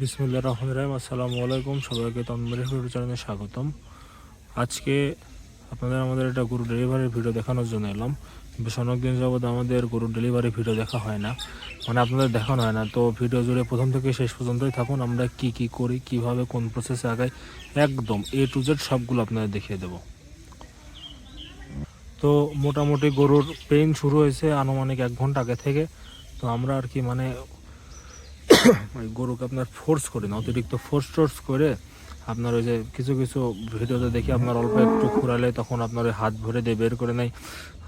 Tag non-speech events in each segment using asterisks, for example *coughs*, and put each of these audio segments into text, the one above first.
বিসমুল্লাহ রহমান রাহিম। আসসালামু আলাইকুম। সবাইকে ইউটিউব চ্যানেলে স্বাগতম। আজকে আপনাদের আমাদের একটা গরু ডেলিভারির ভিডিও দেখানোর জন্য এলাম। বেশ অনেকদিন যাবৎ আমাদের গরু ডেলিভারি ভিডিও দেখা হয় না। মানে আপনাদের দেখানো হয় না। তো ভিডিও জুড়ে প্রথম থেকে শেষ পর্যন্তই থাকুন। আমরা কি কি করি, কীভাবে, কোন প্রসেসে আগাই, একদম এ টু জেড সবগুলো আপনাদের দেখিয়ে দেবো। তো মোটামুটি গরুর পেইন শুরু হয়েছে আনুমানিক এক ঘণ্টা আগে থেকে। তো আমরা আর কি মানে ওই গরুকে আপনার ফোর্স করে না, অতিরিক্ত ফোর্স টোর্স করে আপনার ওই যে কিছু কিছু ভিডিওতে দেখি আপনার অল্প একটু ঘুরালে তখন আপনার ওই হাত ভরে দিয়ে বের করে নেয়।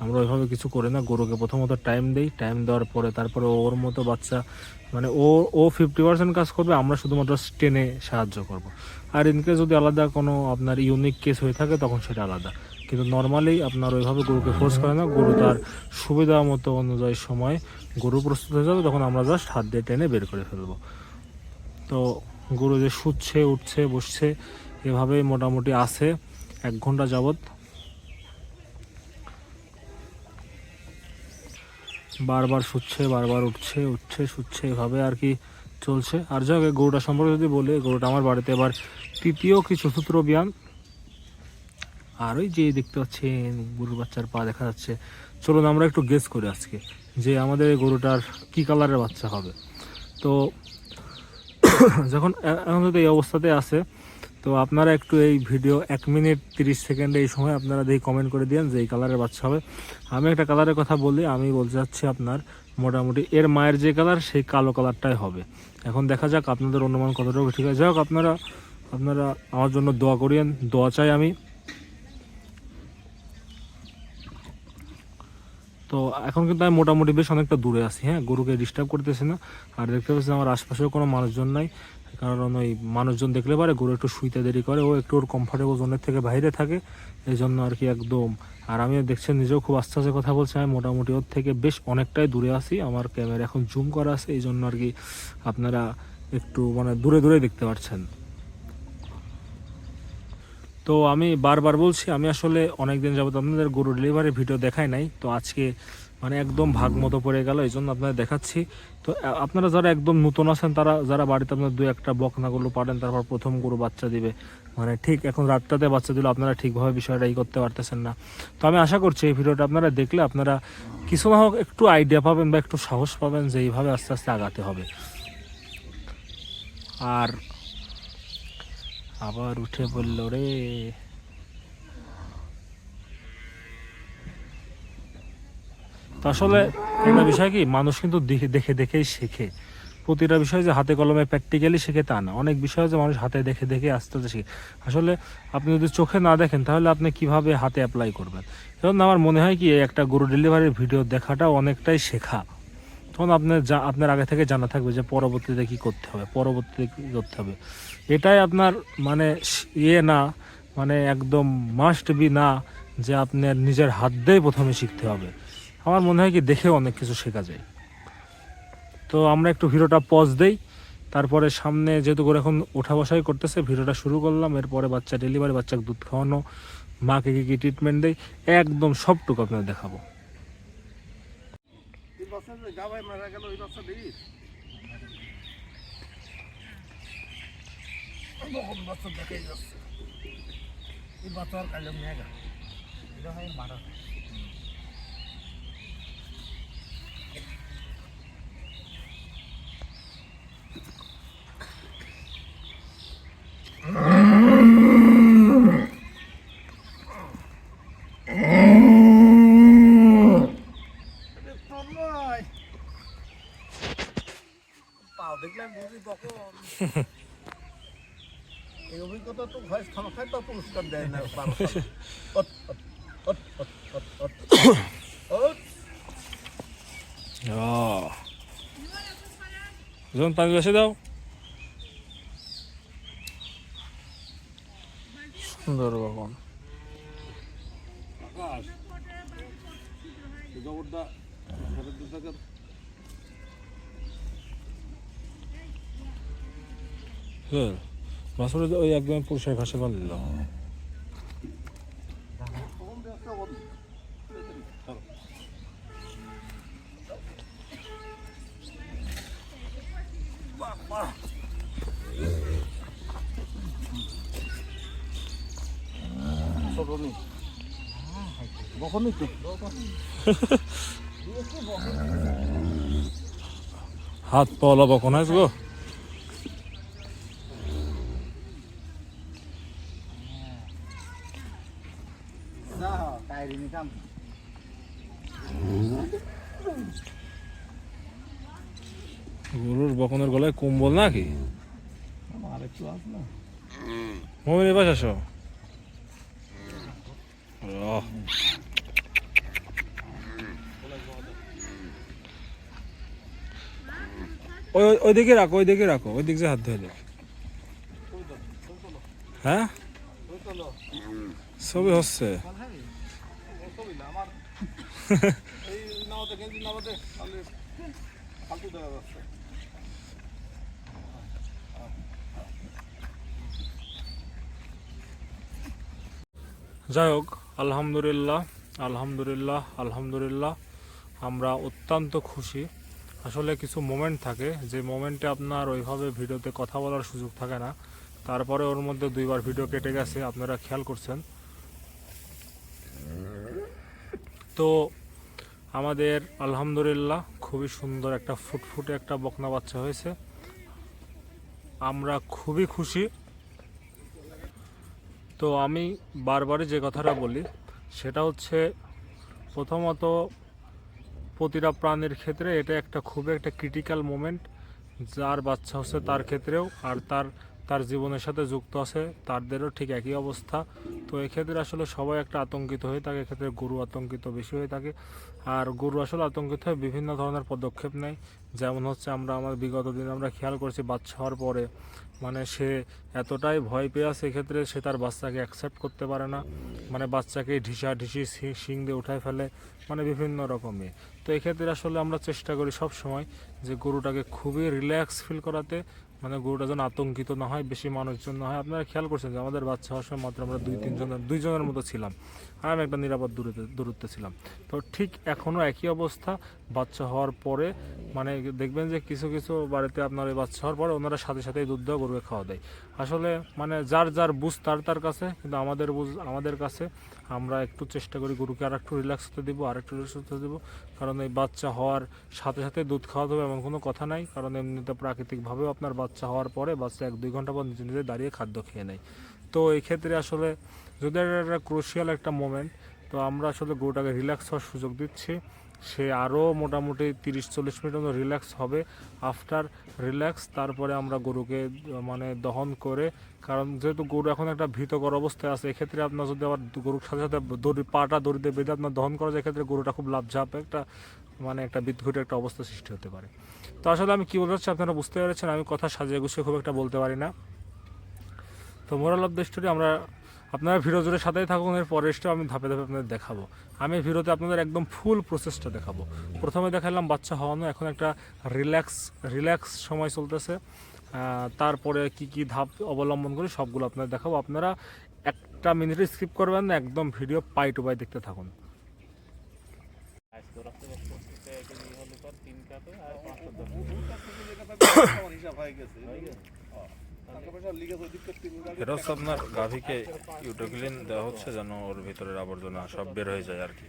আমরা ওইভাবে কিছু করি না, গরুকে প্রথমত টাইম দেই টাইম দেওয়ার পরে তারপরে ওর মতো বাচ্চা মানে ও ও ফিফটি পার্সেন্ট কাজ করবে, আমরা শুধুমাত্র টেনে সাহায্য করব। আর ইনকেস যদি আলাদা কোনো আপনার ইউনিক কেস হয়ে থাকে, তখন সেটা আলাদা। কিন্তু নর্মালি আপনার ওইভাবে গরুকে ফোর্স করে না। গরু তার সুবিধা মতো অনুযায়ী সময় গরু প্রস্তুত হয়ে যাবে, তখন আমরা জাস্ট হাত দিয়ে টেনে বের করে ফেলব। তো গরু যে শুচ্ছে, উঠছে, বসছে, এভাবেই মোটামুটি আছে এক ঘণ্টা যাবৎ। বারবার শুচ্ছে, বারবার উঠছে উঠছে, শুচ্ছে, এভাবে আর কি চলছে। আর এই গরুটা সম্পর্কে যদি বলি, গরুটা আমার বাড়িতে এবার তৃতীয় কি চতুর্থ বিয়ান আর ওই যে দেখতে পাচ্ছেন, গরুর বাচ্চার পা দেখা যাচ্ছে। চলুন আমরা একটু গেস করি আজকে যে আমাদের এই গরুটার কি কালারের বাচ্চা হবে। তো *coughs* যখন এখন যদি এই অবস্থাতে আছে, তো আপনারা একটু এই ভিডিও এক মিনিট তিরিশ সেকেন্ডে এই সময় আপনারা দেখি কমেন্ট করে দিন যে এই কালারের বাচ্চা হবে। আমি একটা কালারের কথা বলি, আমি বলতে চাচ্ছি আপনার মোটামুটি এর মায়ের যে কালার সেই কালো কালারটাই হবে। এখন দেখা যাক আপনাদের অনুমান কতটুকু ঠিক আছে। যাই হোক, আপনারা আপনারা আমার জন্য দোয়া করিয়েন। দোয়া চাই আমি। তো এখন কিন্তু আমি মোটামুটি বেশ অনেকটা দূরে আছি হ্যাঁ? গরুকে ডিস্টার্ব করতেছি না। আর দেখতে পাচ্ছি আমার আশপাশেও কোনো মানুষজন নাই। কারণ ওই মানুষজন দেখলে পারে গরু একটু শুইতে দেরি করে, ও একটু ওর কমফোর্টেবল জোনের থেকে বাইরে থাকে। এই জন্য আর কি একদম। আর আমিও দেখছেন নিজেও খুব আস্তে আস্তে কথা বলছি। আমি মোটামুটি ওর থেকে বেশ অনেকটাই দূরে আছি। আমার ক্যামেরা এখন জুম করা আছে। এই জন্য আর কি আপনারা একটু মানে দূরে দূরে দেখতে পাচ্ছেন। তো আমি বারবার বলছি, আমি আসলে অনেক দিন যাবত আপনাদের গরু ডেলিভারির ভিডিও দেখাই নাই। তো আজকে মানে একদম ভাগ মতো পড়ে গেল, এই জন্য আপনাদের দেখাচ্ছি। তো আপনারা যারা একদম নতুন আছেন, তারা যারা বাড়িতে আপনার দু একটা বকনাগুলো পারেন, তারপর প্রথম গরু বাচ্চা দিবে। মানে ঠিক এখন রাতটাতে বাচ্চা দিলে, আপনারা ঠিকভাবে বিষয়টা ই করতে পারতেছেন না। তো আমি আশা করছি এই ভিডিওটা আপনারা দেখলে আপনারা কিছু না হোক একটু আইডিয়া পাবেন বা একটু সাহস পাবেন যে এইভাবে আস্তে আস্তে আগাতে হবে। আর আবার উঠে পড়ল রে। আসলে একটা বিষয় কি মানুষ কিন্তু দেখে দেখে দেখেই শেখে। প্রতিটা বিষয় যে হাতে কলমে প্র্যাকটিক্যালি শেখে তা না। অনেক বিষয় যে মানুষ হাতে দেখে দেখে আস্তে আস্তে শেখে। আসলে আপনি যদি চোখে না দেখেন তাহলে আপনি কীভাবে হাতে অ্যাপ্লাই করবেন? এবং আমার মনে হয় কি একটা গরু ডেলিভারির ভিডিও দেখাটা অনেকটাই শেখা। তখন আপনার যা, আপনার আগে থেকে জানা থাকবে যে পরবর্তীতে কি করতে হবে, পরবর্তীতে কি করতে হবে। এটাই আপনার মানে ইয়ে না মানে একদম মাস্ট বি না যে আপনার নিজের হাত দিয়ে প্রথমে শিখতে হবে। আমার মনে হয় কি দেখে অনেক কিছু শেখা যায়। তো আমরা একটু ভিডিওটা পজ দেই, তারপরে সামনে যেহেতু করে এখন ওঠা বসাই করতেছে, ভিডিওটা শুরু করলাম, এরপরে বাচ্চা ডেলিভারি বাচ্চাকে দুধ খাওয়ানো, মাকে কি কি ট্রিটমেন্ট দেয় একদম সবটুকু আপনাদের দেখাবো। বছর যে মারা গেল, ওই বাচ্চা দেখিস? বছর দেখাই যাচ্ছে। এই বাচ্চা আর কালে নিয়ে এটা হয় মারা দেখলাম বুঝি কখন এই অভিজ্ঞতা তো ভয়েস খামাখায় তো পুরস্কার দেয় না বারো সালে। অত, অত, অত, অত, অত, অত। অত। যখন পানি বসে দাও সুন্দর বাবন আকাশ এই জবরদা ঘরের দু থেকে হ্যাঁ মাছগুলো ওই একদম পুরুষের ভাষা বলল। হাত পলা বকন গো। নাকি? আর একটু আস। না মমিন এবার আসো আহ। ওই, ওই- রাখো ওই দিকে রাখো ওই দিক যে হাত ধুয়ে দেখ হ্যাঁ? ছবি হচ্ছে। আমার এই নামাতে গেঞ্জি নামাতে তাহলে ফালতু দেওয়া যাচ্ছে যাই হোক আলহামদুলিল্লাহ আলহামদুলিল্লাহ আলহামদুলিল্লাহ, আমরা অত্যন্ত খুশি। আসলে কিছু মোমেন্ট থাকে, যে মোমেন্টে আপনার ওইভাবে ভিডিওতে কথা বলার সুযোগ থাকে না। তারপরে ওর মধ্যে দুইবার ভিডিও কেটে গেছে, আপনারা খেয়াল করছেন। তো আমাদের আলহামদুলিল্লাহ, খুবই সুন্দর একটা ফুটফুটে একটা বকনা বাচ্চা হয়েছে। আমরা খুবই খুশি। তো আমি বারবারই যে কথাটা বলি, সেটা হচ্ছে প্রথমত প্রতিটা প্রাণীর ক্ষেত্রে এটা একটা খুবই একটা ক্রিটিক্যাল মোমেন্ট যার বাচ্চা হচ্ছে তার ক্ষেত্রেও আর তার তার জীবনের সাথে যুক্ত আছে তাদেরও ঠিক একই অবস্থা। তো এক্ষেত্রে আসলে সবাই একটা আতঙ্কিত হয়ে থাকে, এক্ষেত্রে গরু আতঙ্কিত বেশি হয়ে থাকে। আর গরু আসলে আতঙ্কিত হয়ে বিভিন্ন ধরনের পদক্ষেপ নেয়। যেমন হচ্ছে আমরা, আমার বিগত দিন আমরা খেয়াল করছি, বাচ্চা হওয়ার পরে মানে সে এতটাই ভয় পেয়ে আছে, এক্ষেত্রে সে তার বাচ্চাকে অ্যাকসেপ্ট করতে পারে না। মানে বাচ্চাকে ঢিসা ঢিসি শিং দিয়ে উঠায় ফেলে মানে বিভিন্ন রকমে। তো এক্ষেত্রে আসলে আমরা চেষ্টা করি সব সময় যে গরুটাকে খুবই রিল্যাক্স ফিল করাতে মানে গরুটা যেন আতঙ্কিত না হয়, বেশি মানুষজন না হয়। আপনারা খেয়াল করছেন যে আমাদের বাচ্চা হওয়ার সময় মাত্র আমরা দুই তিনজনের দুইজনের মতো ছিলাম। আর আমি একটা নিরাপদ দূরত্বে দূরত্বে ছিলাম। তো ঠিক এখনও একই অবস্থা, বাচ্চা হওয়ার পরে মানে দেখবেন যে কিছু কিছু বাড়িতে আপনার ওই বাচ্চা হওয়ার পরে ওনারা সাথে সাথে দুধ দেওয়া, গরুকে খাওয়া দেয়। আসলে মানে যার যার বুঝ তার তার কাছে, কিন্তু আমাদের বুঝ, আমাদের কাছে আমরা একটু চেষ্টা করি গরুকে আর একটু রিল্যাক্স হতে দিব আর একটু রিল্যাক্স হতে দিব। কারণ এই বাচ্চা হওয়ার সাথে সাথে দুধ খাওয়াতে হবে এমন কোনো কথা নাই। কারণ এমনিতে প্রাকৃতিকভাবেও আপনার বাচ্চা হওয়ার পরে বাচ্চা এক, দুই ঘণ্টা পর নিজে নিজে দাঁড়িয়ে খাদ্য খেয়ে নেয়। তো এই ক্ষেত্রে আসলে যদি এটা একটা ক্রুশিয়াল একটা মোমেন্ট তো আমরা আসলে গরুটাকে রিল্যাক্স হওয়ার সুযোগ দিচ্ছি। সে আরও মোটামুটি তিরিশ চল্লিশ মিনিট মতো রিল্যাক্স হবে। আফটার রিল্যাক্স তারপরে আমরা গরুকে মানে দহন করে, কারণ যেহেতু গরু এখন একটা ভীতকর অবস্থায় আছে, এক্ষেত্রে আপনার যদি আবার গরুর সাথে সাথে দড়ি, পাটা দড়িতে বেঁধে আপনার দহন করা যায়, এক্ষেত্রে গরুটা খুব লাভঝাপ একটা মানে একটা বিদ্ঘুটে একটা অবস্থা সৃষ্টি হতে পারে। তো আসলে আমি কী বলতে চাচ্ছি আপনারা বুঝতে পেরেছেন, আমি কথা সাজিয়ে গুছিয়ে খুব একটা বলতে পারি না। তো মোরাল অফ দ্য স্টোরি আমরা আপনারা ভিডিও জুড়ে সাথেই থাকুন এর পরের স্টেপ আমি ধাপে ধাপে আপনাদের দেখাবো। আমি ভিডিওতে আপনাদের একদম ফুল প্রসেসটা দেখাবো। প্রথমে দেখালাম বাচ্চা হওয়ানো এখন একটা রিল্যাক্স রিল্যাক্স সময় চলতেছে। তারপরে কি কি ধাপ অবলম্বন করি সবগুলো আপনাদের দেখাবো। আপনারা একটা মিনিটে স্কিপ করবেন না একদম ভিডিও পাই টু পাই দেখতে থাকুন। হিসাব হয়ে গেছে। হচ্ছে আপনার গাভীকে ইউটোক্লিন দেওয়া হচ্ছে যেন ওর ভিতরের আবর্জনা সব বের হয়ে যায় আর কি।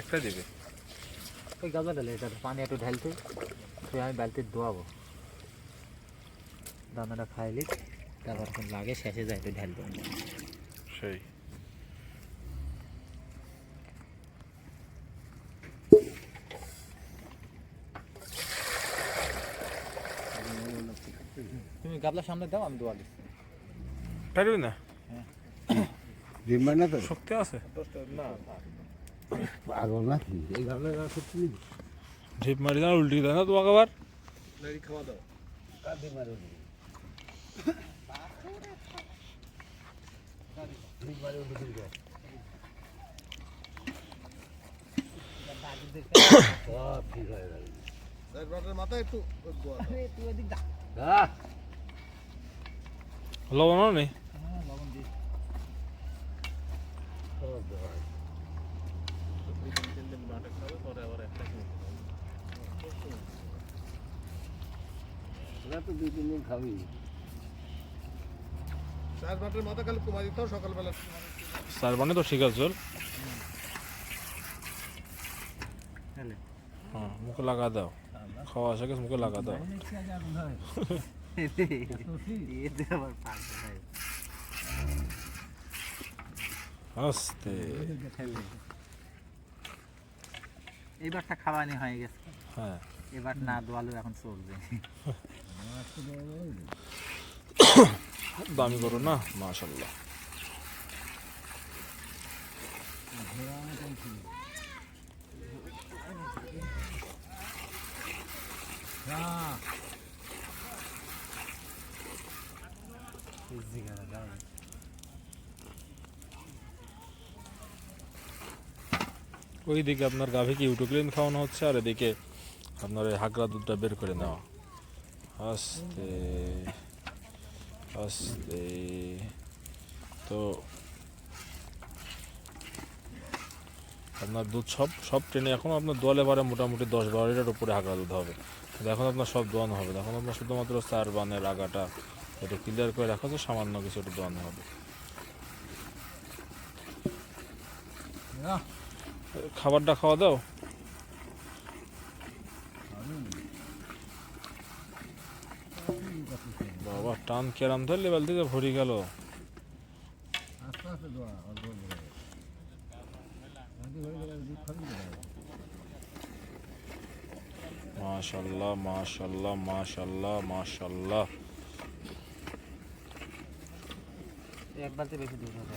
একটা দিবে? ওই গাবলা ঢালে এটা পানি একটু ঢালতে। তুই আমি বালতি ধোয়াবো। দানাটা খাইলি তারপর লাগে শেষে যায় একটু ঢালতে সেই। তুমি গাবলার সামনে দাও আমি দোয়া দিচ্ছি। পারবি না? ডিম্বার না তো শক্তি আছে? পাগল না কি এই গাবলা গাছ সত্যি নেই ঝিপ মারি না উল্টি দেয় না তোমাকে আবার? খাওয়া দাও। হয়ে যাবে মাথায় একটু। হ্যাঁ লবণ নেই তো মানে ঠিক আছে হ্যাঁ মুখে লাগা দাও। খাওয়া আসে গেছে মুখে লাগা দাও। *laughs* আস্তে। এইবারটা খাওয়ানি হয়ে গেছে। হ্যাঁ। এবার না দোয়ালো এখন চলবে। দামি করো না মাশাল্লাহ ওইদিকে আপনার গাভীকে ইউটোক্লিন খাওয়ানো হচ্ছে আর এদিকে আপনার এই হাগরা দুধটা বের করে নেওয়া আস্তে আস্তে। তো আপনার দুধ সব সব ট্রেনে এখন আপনার দোয়ালে বারে মোটামুটি দশ বারো লিটার উপরে হাগরা দুধ হবে। এখন আপনার সব দোয়ানো হবে। এখন আপনার শুধুমাত্র চার বানের আগাটা এটা ক্লিয়ার করে রাখা হচ্ছে সামান্য কিছু একটু দোয়ানো হবে। খাবারটা খাওয়া দাও। বাবা টান কেরাম ধরলে বালতি তো ভরি গেল। মাশাল্লাহ মাশাল্লাহ মাশাল্লাহ মাশাল্লাহ। এক বালতি বেশি দুধ হবে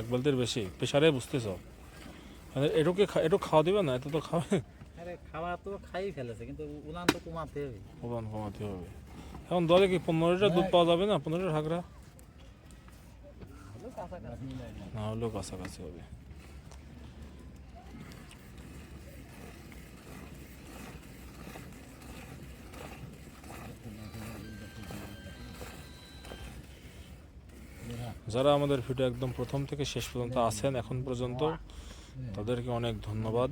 এক বালতির বেশি? প্রেশারে বুঝতেছ? মানে এটুকে একটু খাওয়া দিবে না? এত তো খাবে আরে খাওয়া তো খাই ফেলেছে কিন্তু উলান তো কমাতে হবে। উলান কমাতে হবে। এখন দলে কি পনেরো লিটার দুধ পাওয়া যাবে না? পনেরো লিটার হাগরা না হলেও কাছাকাছি হবে। যারা আমাদের ভিডিও একদম প্রথম থেকে শেষ পর্যন্ত আছেন এখন পর্যন্ত তাদেরকে অনেক ধন্যবাদ।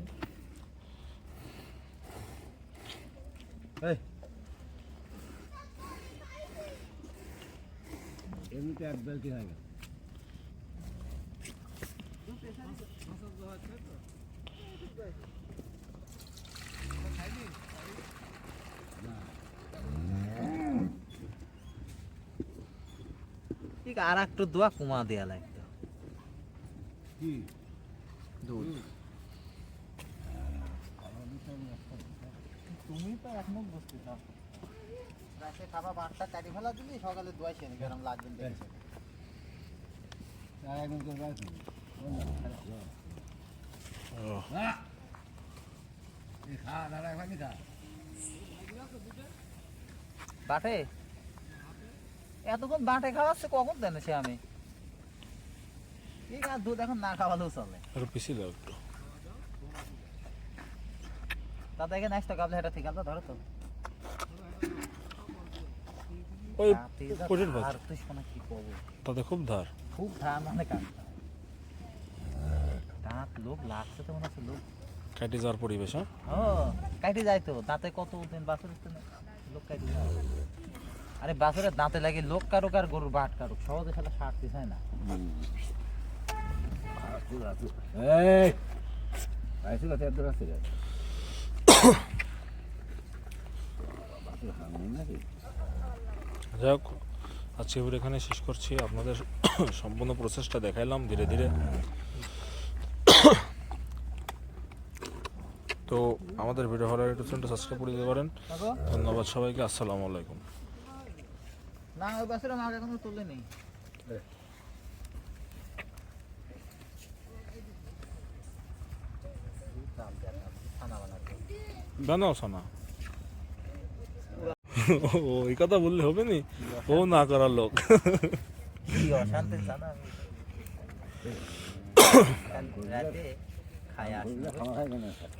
হয়ে ঠিক আর একটু দোয়া কমা দেওয়া লাগতো। দুধ। তুমি তো বুঝতে চাও। রাতে খাবার কাটি ফেলা দিলি সকালে দোয়া লাগবে একদম খা দাঁড়া খাবি খা। বাটে? এতক্ষণ বাটে খাওয়াচ্ছে কখন দেন সে আমি? ঠিক আছে দুধ এখন না খাওয়ালেও চলে। একটু পিছিয়ে দাও একটু। দাদা এখানে নেক্সট গাবলে এটা ঠিক আছে ধরো তো। ওই ভাত। ধার তুই শোনা কি করব? তাতে খুব ধার। খুব ধার মানে দাঁত লোক লাগছে তো মনে হচ্ছে লোক কাটি যাওয়ার পরিবেশ হ্যাঁ? কাটি যায় তো দাঁতে কত দিন বাছুর লোক কাটি যায় আরে বাছুরের দাঁতে লাগে লোক কারুক আর গরুর বাট কারুক সহজে খেলা সারতে চায় না। যাই হোক আজকে এখানে শেষ করছি। আপনাদের সম্পূর্ণ প্রসেসটা দেখাইলাম ধীরে ধীরে। তো আমাদের ভিডিও ভালো একটু সাবস্ক্রাইব করে দিতে পারেন। ধন্যবাদ সবাইকে আসসালামু আলাইকুম। না ওই বাছুর আমাকে এখনও তুলে নেই। বানাও সানা। ও কথা বললে হবে নি? ও না করার লোক।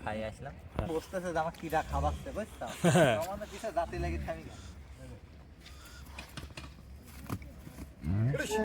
খাই আসলাম হয় বসতেছে যে আমার কিরা খাবাচ্ছে বুঝছ? আমাদের পিছে জাতি লেগে থামি прощения.